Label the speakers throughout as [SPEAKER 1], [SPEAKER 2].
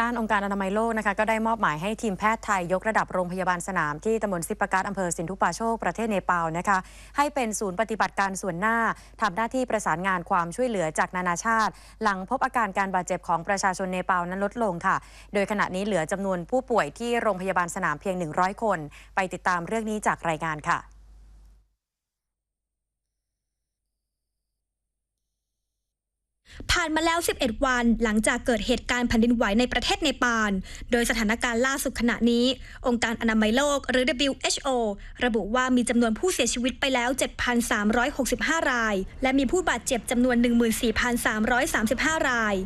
[SPEAKER 1] ด้านองค์การอนามัยโลกนะคะก็ได้มอบหมายให้ทีมแพทย์ไทยยกระดับโรงพยาบาลสนามที่ตำบลซิปปาการอำเภอสินธุปาโชคประเทศเนปาลนะคะให้เป็นศูนย์ปฏิบัติการส่วนหน้าทำหน้าที่ประสานงานความช่วยเหลือจากนานาชาติ หลังพบอาการการบาดเจ็บของประชาชนเนปาลนั้นลดลงค่ะ โดยขณะนี้เหลือจำนวนผู้ป่วยที่โรงพยาบาลสนามเพียง 100 คน ไปติดตามเรื่องนี้จากรายงานค่ะ
[SPEAKER 2] ผ่านมาแล้ว 11 วันหลังจากเกิดเหตุการณ์แผ่นดินไหวในประเทศเนปาล โดยสถานการณ์ล่าสุดขณะนี้ องค์การอนามัยโลกหรือ WHO ระบุว่ามีจำนวนผู้เสียชีวิตไปแล้ว 7,365 ราย และมีผู้บาดเจ็บจำนวน 14,335 ราย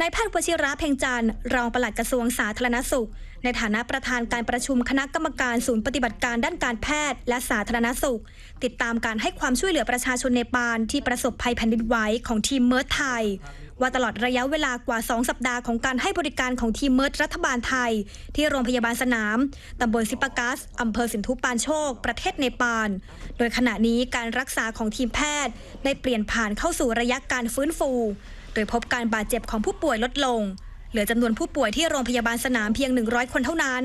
[SPEAKER 2] นายแพทย์วชิระเพ่งจันทร์รองปลัดกระทรวงสาธารณสุข ในฐานะประธานการประชุมคณะกรรมการศูนย์ปฏิบัติการด้านการแพทย์และสาธารณสุข ติดตามการให้ความช่วยเหลือประชาชนเนปาลที่ประสบภัยแผ่นดินไหวของทีมเมิร์ดไทย ว่าตลอดระยะเวลากว่า 2 สัปดาห์ของการให้บริการของทีมเมิร์ดรัฐบาลไทย ที่โรงพยาบาลสนามตำบลซิปากัสอำเภอสินธุปานโชค ประเทศเนปาลโดยขณะนี้การรักษาของทีมแพทย์ ได้เปลี่ยนผ่านเข้าสู่ระยะการฟื้นฟู โดยพบการบาดเจ็บของผู้ป่วยลดลง เหลือจำนวนผู้ป่วยที่โรงพยาบาลสนามเพียง 100 คนเท่านั้น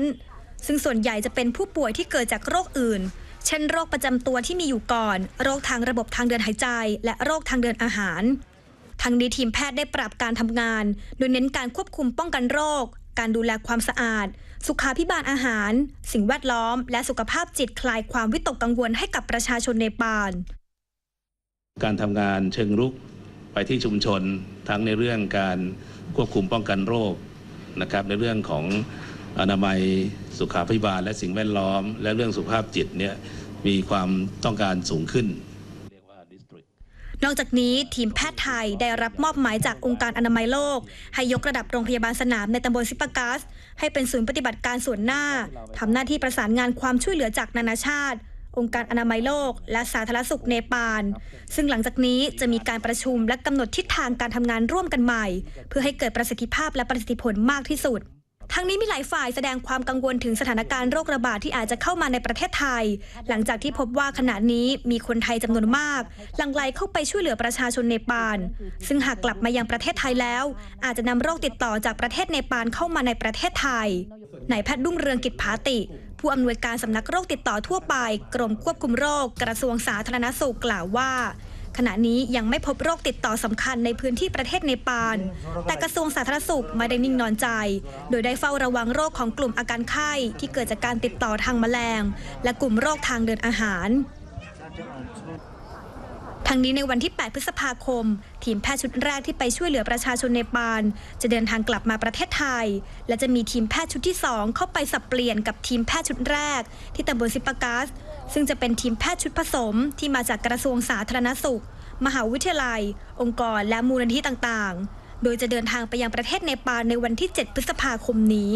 [SPEAKER 2] ซึ่งส่วนใหญ่จะเป็นผู้ป่วยที่เกิดจากโรคอื่น เช่นโรคประจำตัวที่มีอยู่ก่อน โรคทางระบบทางเดินหายใจ และโรคทางเดินอาหาร ทั้งนี้ทีมแพทย์ได้ปรับการทำงาน โดยเน้นการควบคุมป้องกันโรค การดูแลความสะอาด สุขาพิบาลอาหาร สิ่งแวดล้อม และสุขภาพจิตคลายความวิตกกังวลให้กับประชาชนเนปาล
[SPEAKER 3] การทำงานเชิงรุก ไปที่ชุมชนทั้งในเรื่องการควบคุมป้องกันโรคนะครับในเรื่องของอนามัยสุขาภิบาล และสิ่งแวดล้อม และเรื่องสุขภาพจิตเนี่ยมีความต้องการสูงขึ้น
[SPEAKER 2] นอกจากนี้ทีมแพทย์ไทยได้รับมอบหมายจากองค์การอนามัยโลก ให้ยกระดับโรงพยาบาลสนามในตำบลซิปากัส ให้เป็นศูนย์ปฏิบัติการส่วนหน้าทำหน้าที่ประสานงานความช่วยเหลือจากนานาชาติ องค์การอนามัยโลก และสาธารณสุขเนปาล ซึ่งหลังจากนี้จะมีการประชุมและกำหนดทิศทางการทำงานร่วมกันใหม่ เพื่อให้เกิดประสิทธิภาพและประสิทธิผลมากที่สุดทั้งนี้มีหลายฝ่ายแสดงความกังวลถึงสถานการณ์โรคระบาดที่อาจจะเข้ามาในประเทศไทย หลังจากที่พบว่าขณะนี้มีคนไทยจำนวนมาก หลั่งไหลเข้าไปช่วยเหลือประชาชนเนปาล ซึ่งหากกลับมายังประเทศไทยแล้ว อาจจะนำโรคติดต่อจากประเทศเนปาลเข้ามาในประเทศไทยนายแพทย์รุ่งเรืองกิจผาติ ผู้อำนวยการสำนักโรคติดต่อทั่วไป กรมควบคุมโรค กระทรวงสาธารณสุขกล่าวว่า ขณะนี้ยังไม่พบโรคติดต่อสำคัญในพื้นที่ประเทศเนปาล แต่กระทรวงสาธารณสุขไม่ได้นิ่งนอนใจ โดยได้เฝ้าระวังโรคของกลุ่มอาการไข้ที่เกิดจากการติดต่อทางแมลง และกลุ่มโรคทางเดินอาหาร ทั้งนี้ในวันที่ 8 พฤษภาคม ทีมแพทย์ชุดแรกที่ไปช่วยเหลือประชาชนเนปาลจะเดินทางกลับมาประเทศไทย และจะมีทีมแพทย์ชุดที่ 2 เข้าไปสับเปลี่ยนกับทีมแพทย์ชุดแรก ที่ตำบลซิปากัส ซึ่งจะเป็นทีมแพทย์ชุดผสม ที่มาจากกระทรวงสาธารณสุข มหาวิทยาลัย องค์กรและมูลนิธิต่างๆ โดยจะเดินทางไปยังประเทศเนปาลในวันที่ 7 พฤษภาคมนี้